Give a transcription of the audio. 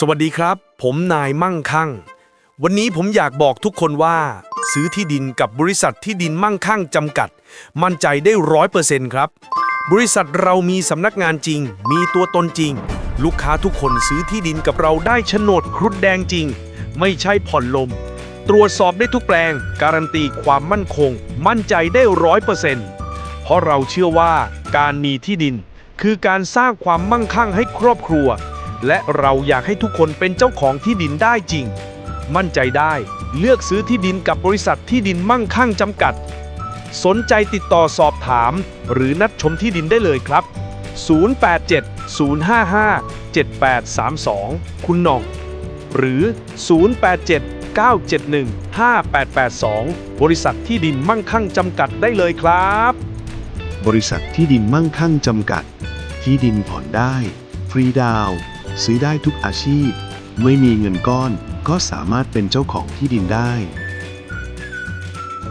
สวัสดีครับ ผมนายมั่งคั่ง วันนี้ผมอยากบอกทุกคนว่า ซื้อที่ดินกับบริษัทที่ดินมั่งคั่งจำกัด มั่นใจได้ร้อยเปอร์เซ็นต์ครับ บริษัทเรามีสำนักงานจริง มีตัวตนจริง ลูกค้าทุกคนซื้อที่ดินกับเราได้โฉนดครุฑแดงจริง ไม่ใช่ผ่อนลม ตรวจสอบได้ทุกแปลง การันตีความมั่นคง มั่นใจได้ร้อยเปอร์เซ็นต์เพราะเราเชื่อว่าการมีที่ดิน คือการสร้างความมั่งคั่งให้ครอบครัว และเราอยากให้ทุกคนเป็นเจ้าของที่ดินได้จริง มั่นใจได้เลือกซื้อที่ดินกับบริษัทที่ดินมั่งคั่งจำกัด สนใจติดต่อสอบถาม หรือนัดชมที่ดินได้เลยครับ 087 055 7832 คุณหน่อง หรือ 087 971 5882 บริษัทที่ดินมั่งคั่งจำกัดได้เลยครับ บริษัทที่ดินมั่งคั่งจำกัด ที่ดินผ่อนได้ ฟรีดาวน์ ซื้อได้ทุกอาชีพ ไม่มีเงินก้อนก็สามารถเป็นเจ้าของที่ดินได้